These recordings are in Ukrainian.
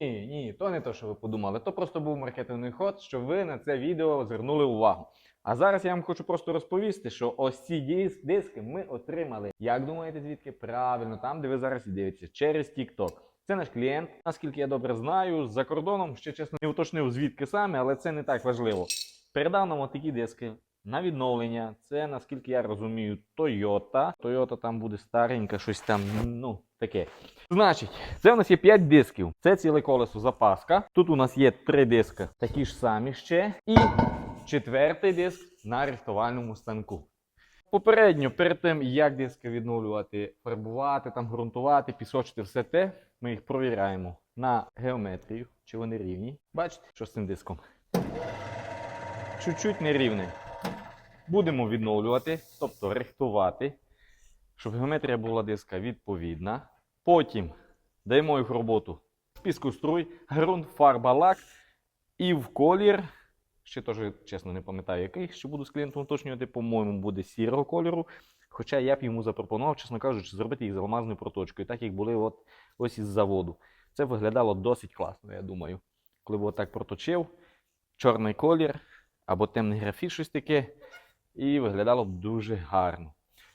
Ні, ні, то не те, що ви подумали. То просто був маркетинговий ход, що ви на це відео звернули увагу. А зараз я вам хочу просто розповісти, що ось ці дис- диски ми отримали. Як думаєте, звідки? Правильно, там, де ви зараз і дивитеся, через TikTok. Це наш клієнт, наскільки я добре знаю, за кордоном ще чесно не уточнив звідки саме, але це не так важливо. Передав нам такі диски на відновлення. Це, наскільки я розумію, Toyota. Toyota там буде старенька, щось там, ну, таке. Значить, це у нас є 5 дисків. Це ціле колесо запаска. Тут у нас є 3 диска, такі ж самі ще. І четвертий диск на рихтувальному станку. Попередньо, перед тим, як диски відновлювати, фарбувати, там, ґрунтувати, пісочити, все те, ми їх провіряємо на геометрію, чи вони рівні. Бачите, що з цим диском? Чуть-чуть нерівний. Будемо відновлювати, тобто рихтувати, щоб геометрія була диска відповідна. Потім даємо їх в роботу з піскоструй, ґрунт, фарба, лак і в колір. Ще теж, чесно, не пам'ятаю, який. Ще буду з клієнтом уточнювати, по-моєму, буде сірого кольору. Хоча я б йому запропонував, чесно кажучи, зробити їх з алмазною проточкою, так як були от, ось із заводу. Це виглядало досить класно, я думаю. Коли б отак проточив, чорний колір або темний графіт, щось таке, і виглядало б дуже гарно.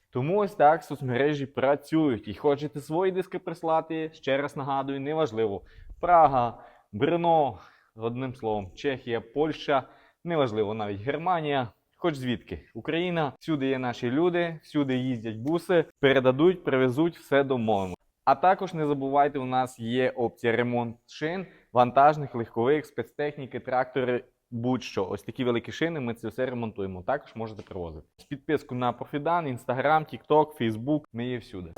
Тому ось так соцмережі працюють. І хочете свої диски прислати, ще раз нагадую, неважливо. Прага, Брно, одним словом, Чехія, Польща, неважливо, навіть Германія. Хоч звідки Україна, всюди є наші люди, всюди їздять буси, передадуть, привезуть, все домовимо. А також не забувайте, у нас є опція ремонт шин, вантажних, легкових, спецтехніки, трактори, будь-що. Ось такі великі шини, ми це все ремонтуємо. Також можете привозити. З підписку на Профідан, Інстаграм, Тікток, Фейсбук. Ми є всюди.